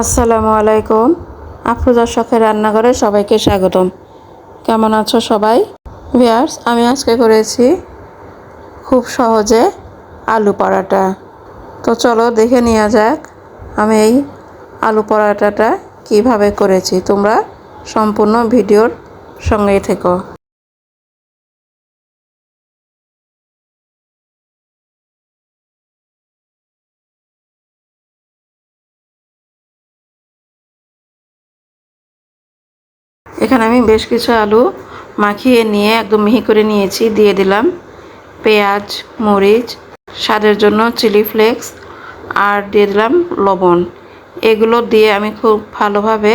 আসসালামু আলাইকুম। আফরোজা শখের রান্নাঘরে সবাইকে স্বাগতম। কেমন আছো সবাই? ভিয়ার্স আমি আজকে করেছি খুব সহজে আলু পরাটা। তো চলো দেখে নেওয়া যাক আমি এই আলু পরাটাটা কীভাবে করেছি। তোমরা সম্পূর্ণ ভিডিওর সঙ্গেই থেকো। এখানে আমি বেশ কিছু আলু মাখিয়ে নিয়ে একদম মিহি করে নিয়েছি, দিয়ে দিলাম। পেঁয়াজ, মরিচ, স্বাদের জন্য চিলি ফ্লেক্স, আর দিয়ে দিলাম লবণ। এগুলো দিয়ে আমি খুব ভালোভাবে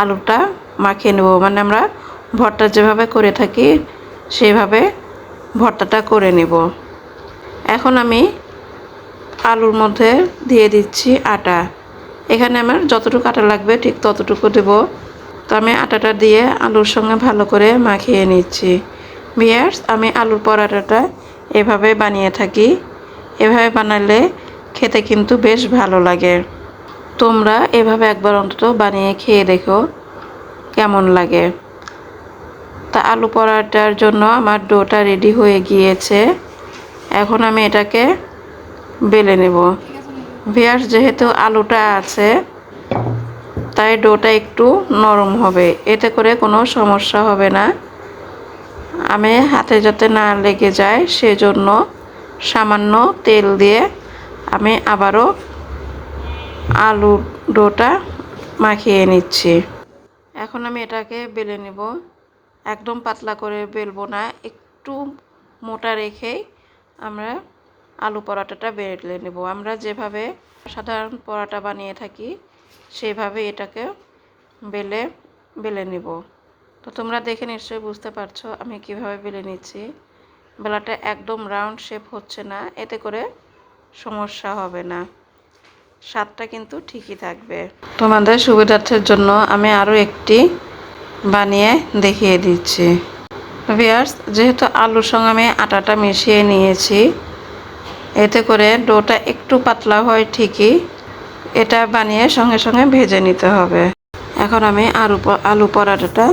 আলুটা মাখিয়ে নেব। মানে আমরা ভর্তা যেভাবে করে থাকি, সেভাবে ভর্তাটা করে নেব। এখন আমি আলুর মধ্যে দিয়ে দিচ্ছি আটা। এখানে আমার যতটুকু আটা লাগবে ঠিক ততটুকু দেবো। তো আমি আটাটা দিয়ে আলুর সঙ্গে ভালো করে মাখিয়ে নিচ্ছি। বিয়ার্স আমি আলুর পরাটাটা এভাবে বানিয়ে থাকি। এভাবে বানালে খেতে কিন্তু বেশ ভালো লাগে। তোমরা এভাবে একবার অন্তত বানিয়ে খেয়ে দেখো কেমন লাগে। তা আলু পরাটার জন্য আমার ডোটা রেডি হয়ে গিয়েছে। এখন আমি এটাকে বেলে নেব। ভিয়ার্স যেহেতু আলুটা আছে তাই ডোটা একটু নরম হবে। এতে করে কোনো সমস্যা হবে না। আমি হাতে যাতে না লেগে যায়, সেজন্য সামান্য তেল দিয়ে আমি আবারও আলু ডোটা মাখিয়ে নিচ্ছি। এখন আমি এটাকে বেলে নেব। একদম পাতলা করে বেলবো না। একটু মোটা রেখেই আমরা আলু পরাটাটা বেলে নেব। আমরা যেভাবে সাধারণ পরাটা বানিয়ে থাকি সেইভাবে এটাকে বেলে বেলে নিব। তো তোমরা দেখে নিশ্চয়ই বুঝতে পারছ আমি কীভাবে বেলে নিচ্ছি। বেলাটা একদম রাউন্ড শেপ হচ্ছে না, এতে করে সমস্যা হবে না। স্বাদটা কিন্তু ঠিকই থাকবে। তোমাদের সুবিধার্থের জন্য আমি আরও একটি বানিয়ে দেখিয়ে দিচ্ছি। ভিয়ার্স যেহেতু আলুর সঙ্গে আমি আটাটা মিশিয়ে নিয়েছি, এতে করে ডোটা একটু পাতলা হয় ঠিকই এটা বানিয়ে সঙ্গে সঙ্গে ভেজে নিতে হবে। এখন আমি আলু আলু পরাটাটা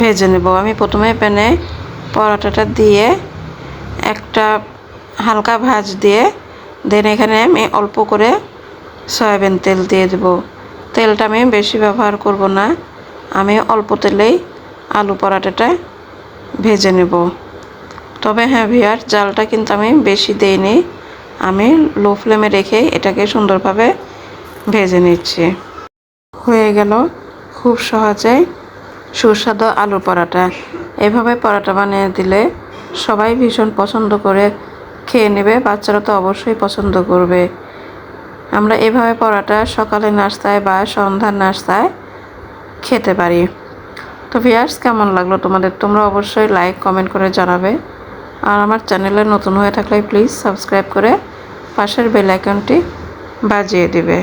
ভেজে নেব। আমি প্রথমে প্যানে পরাটাটা দিয়ে একটা হালকা ভাজ দিয়ে দেন এখানে আমি অল্প করে সয়াবিন তেল দিয়ে দেব। তেলটা আমি বেশি ব্যবহার করব না। আমি অল্প তেলেই আলু পরাটাটা ভেজে নেব। তবে হ্যাঁ ভিয়ার, জালটা কিন্তু আমি বেশি দেইনি। আমি লো ফ্লেমে রেখে এটাকে সুন্দরভাবে ভেজে নিচ্ছি। হয়ে গেল খুব সহজে সুস্বাদু আলু পরাটা। এভাবে পরাটা বানিয়ে দিলে সবাই ভীষণ পছন্দ করে খেয়ে নেবে, বাচ্চারা তো অবশ্যই পছন্দ করবে। আমরা এভাবে পরাটা সকালে নাস্তায় বা সন্ধ্যার নাস্তায় খেতে পারি। তো ভিয়ার্স কেমন লাগল তোমাদের? তোমরা অবশ্যই লাইক, কমেন্ট করে জানাবে। আর আমার চ্যানেলে নতুন হয়ে থাকলে প্লিজ সাবস্ক্রাইব করে পাশের বেল আইকনটি বাজিয়ে দিবে।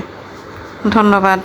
ধন্যবাদ।